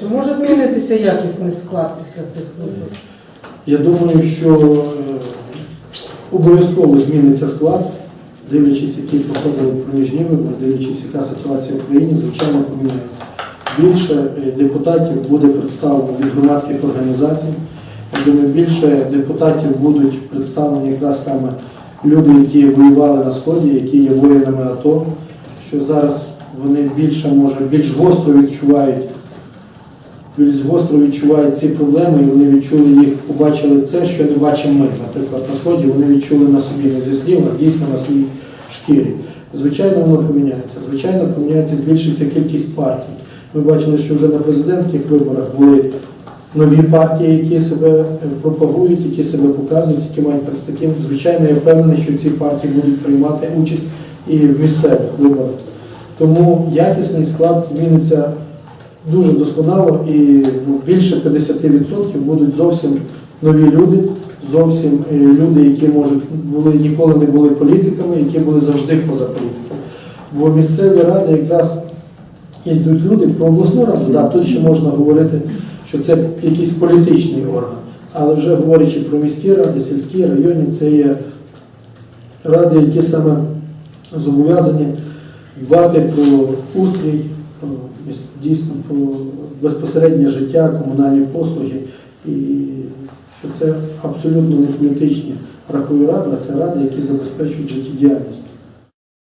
Чи може змінитися якісний склад після цих виборів? Я думаю, що е, обов'язково зміниться склад, дивлячись, які проходили проміжні вибори, дивлячись, яка ситуація в країні, звичайно, поміняється. Більше е, депутатів буде представлено від громадських організацій. Я думаю, більше депутатів будуть представлені якраз саме люди, які воювали на сході, які є воїнами АТО, що зараз вони більше може більш гостро відчувають більш гостро відчувають ці проблеми, і вони відчули їх, побачили це, що не бачимо ми. Наприклад, на сході вони відчули на собі не зі слів, а дійсно на своїй шкірі. Звичайно, воно поміняється. Звичайно, поміняється, збільшиться кількість партій. Ми бачили, що вже на президентських виборах були нові партії, які себе е, пропагують, які себе показують, які мають перспективу. Звичайно, я впевнений, що ці партії будуть приймати участь і в місцевих виборах. Тому якісний склад зміниться дуже досконало і ну, більше 50% будуть зовсім нові люди, зовсім е, люди, які можуть були ніколи не були політиками, які були завжди поза політикою. Бо місцеві ради якраз йдуть люди про обласну раду, да, тут ще можна говорити, що це якийсь політичний орган. Але вже говорячи про міські ради, сільські, районні, це є ради, які саме зобов'язані дбати про устрій, дійсно про безпосереднє життя, комунальні послуги. І що це абсолютно не політичні рахую ради, а це ради, які забезпечують життєдіяльність.